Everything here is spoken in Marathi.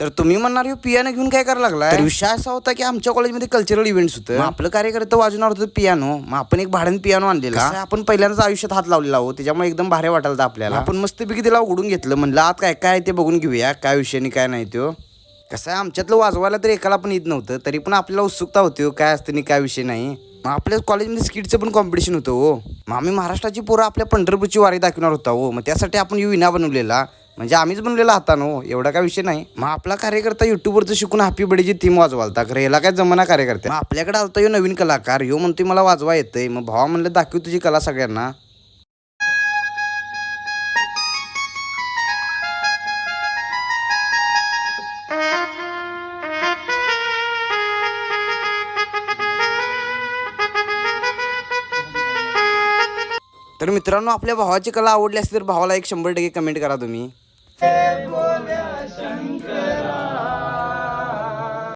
तर तुम्ही म्हणणार पियानो घेऊन काय करायला लागला तर विषय असा होता की आमच्या कॉलेजमध्ये कल्चरल इव्हेंट्स होतं. आपलं कार्यकर्ता वाजवणार होतं पियानो मग आपण एक भाड्याने पियानो आणलेला. आपण पहिल्यांदाच आयुष्यात हात लावलेला आहोत. त्याच्यामुळे एकदम भारी वाटायला आपल्याला. आपण मस्तपैकी तिला उघडून घेतलं. म्हणलं आत काय काय ते बघून घेऊया. काय विषय आणि काय नाही तो. कसं आहे आमच्यातलं वाजवायला तर एकाला पण येत नव्हतं. तरी पण आपल्याला उत्सुकता होती हो, काय असतं आणि काय विषय नाही. मग आपल्या कॉलेजमध्ये स्किटचं पण कॉम्पिटिशन होतं हो. मग आम्ही महाराष्ट्राची पोरं आपल्या पंढरपूरची वारी दाखवणार होता हो. मग त्यासाठी आपण यू विना बनवलेला. म्हणजे आम्हीच बनवलेला हातानं हो एवढा काय विषय नाही. मग आपला कार्यकर्ता युट्यूबवरचं शिकून हॅपी बडेची थीम वाजवालता खरं याला काय जमाना कार्यकर्ता मग आपल्याकडे आलता यो नवीन कलाकार यो म्हणतोय मला वाजवा येतंय. मग भावा म्हणलं दाखव तुझी कला सगळ्यांना. तर मित्रांनो आपल्या भावाची कला आवडली असती तर भावाला एक शंभर टक्के कमेंट करा तुम्ही. शंकरा